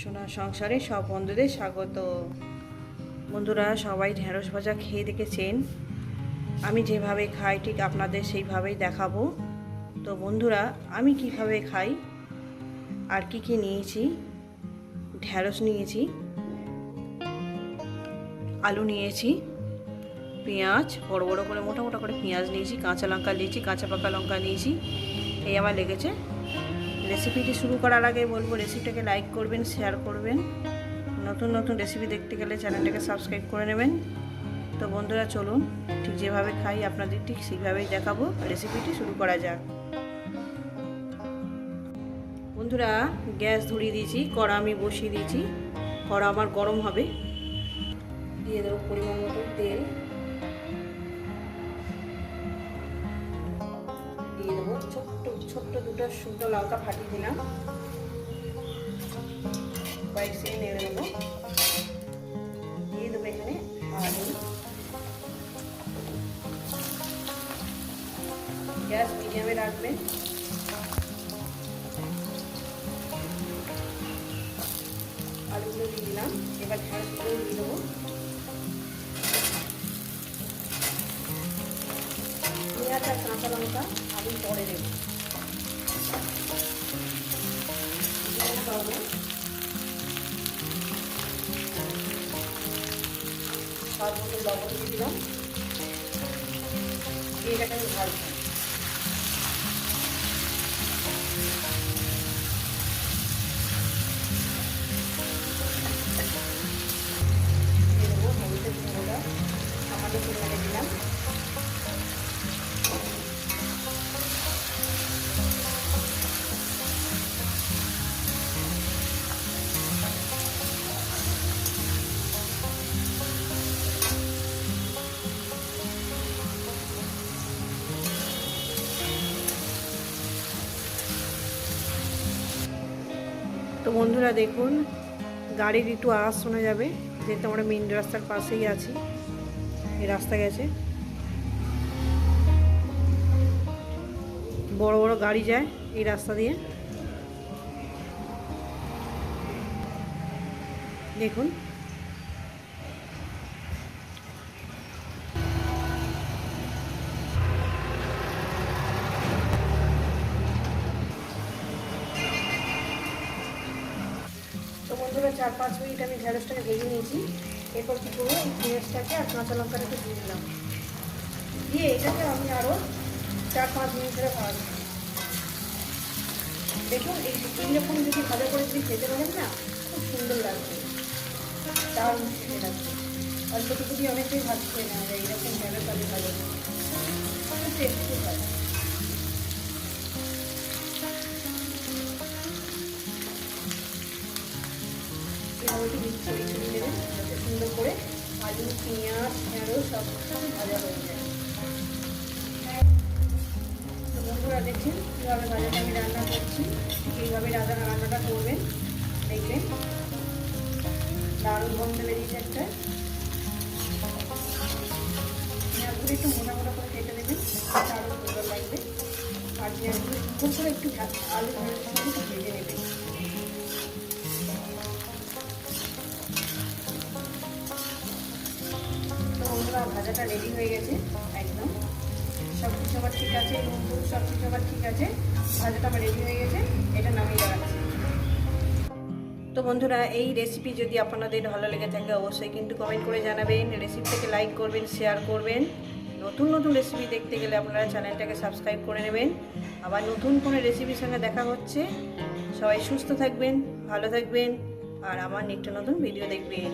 সোনার সংসারে সব বন্ধুদের স্বাগত। বন্ধুরা, সবাই ঢেঁড়স ভাজা খেয়ে দেখেছেন? আমি যেভাবে খাই, ঠিক আপনাদের সেইভাবেই দেখাবো। তো বন্ধুরা, আমি কীভাবে খাই আর কি কি নিয়েছি? ঢেঁড়স নিয়েছি, আলু নিয়েছি, পেঁয়াজ, বড় বড় করে, মোটা মোটা করে পেঁয়াজ নিয়েছি, কাঁচা লঙ্কা নিয়েছি, কাঁচা পাকা লঙ্কা নিয়েছি, এই আমার লেগেছে রেসিপিটি শুরু করার আগে বলব, রেসিপিটাকে লাইক করবেন শেয়ার করবেন। নতুন নতুন রেসিপি দেখতে গেলে চ্যানেলটাকে সাবস্ক্রাইব করে নেবেন। তো বন্ধুরা, চলুন, ঠিক যেভাবে খাই, আপনাদের ঠিক সেইভাবেই দেখাবো, রেসিপিটি শুরু করা যাক। বন্ধুরা, গ্যাস ধরিয়ে দিয়েছি, কড়া আমি বসিয়ে দিয়েছি। কড়া আমার গরম হবে। দিয়ে দেবো পরিমাণ মতো তেল। দিয়ে দেবো। ছোট্ট ছোট্ট দুটো শুকনো লঙ্কা ফাটিয়ে দিলাম। কয়েক সেকেন্ড নেড়ে দেবো দিয়ে দেবো এখানে আলু গ্যাস মিডিয়ামে রাখবেন। আলুগুলো দিয়ে দিলাম। এবার ঢেঁড়সগুলো দিয়ে দেবো। পেঁয়াজ আর কাঁচা লঙ্কা। আমি পরে দেবো। মতো লবণ দিয়ে দিলাম। আমি ভাজবো তো বন্ধুরা দেখুন গাড়ির একটু আওয়াজ শোনা যাবে। যেহেতু আমরা মেন রাস্তার পাশেই আছি, এই রাস্তা গেছে। বড় বড় গাড়ি যায় এই রাস্তা দিয়ে। দেখুন বন্ধুরা চার পাঁচ মিনিট আমি ঢেঁড়সটাকে ভেজে নিয়েছি। এরপর কী করব? এই পেঁয়াজটাকে আর কাঁচা লঙ্কাটাকে দিয়ে দিলাম দিয়ে এটাকে আমি আরও চার পাঁচ মিনিট ধরে ভাজবো। দেখুন, এই এইরকম যদি ভালো করে যদি খেতে পারেন না, খুব সুন্দর লাগবে। তার খেতে লাগবে। অল্পটুকু দিয়ে অনেকটাই ভাত খেয়ে নেওয়া যায়, এইরকম ঢেঁড়স আমি ভালো খুব টেস্টি এভাবে একটু করে ছড়িয়ে দেবেন যাতে সুন্দর করে আলু, পেঁয়াজ, ঢেঁড়স সব কিছু ভাজা হয়ে যায়। তো বন্ধুরা দেখছেন কীভাবে ভাজাটা আমি রান্না করছি এইভাবে রাজা রান্নাটা করবেন, দেখবেন। দারুণ গন্ধ বেরিয়েছে একটা। পেঁয়াজগুলো একটু মোটা মোটা করে কেটে দেবেন আরও সুন্দর লাগবে। আর পেঁয়াজগুলো সুন্দর করে একটু আলু একটু ভেজে নেবেন। ভাজাটা রেডি হয়ে গেছে, একদম। সব কিছু আমার ঠিক আছে নুন সব কিছু আমার ঠিক আছে, ভাজাটা আমার রেডি হয়ে গেছে, এটা নামিয়ে রাখছি তো বন্ধুরা, এই রেসিপি যদি আপনাদের ভালো লেগে থাকে, অবশ্যই কিন্তু কমেন্ট করে জানাবেন। রেসিপিটাকে লাইক করবেন শেয়ার করবেন। নতুন নতুন রেসিপি দেখতে গেলে আপনারা চ্যানেলটাকে সাবস্ক্রাইব করে নেবেন। আবার নতুন কোনো রেসিপির সঙ্গে দেখা হচ্ছে, সবাই সুস্থ থাকবেন, ভালো থাকবেন, আর আমার নিত্য নতুন ভিডিও দেখবেন।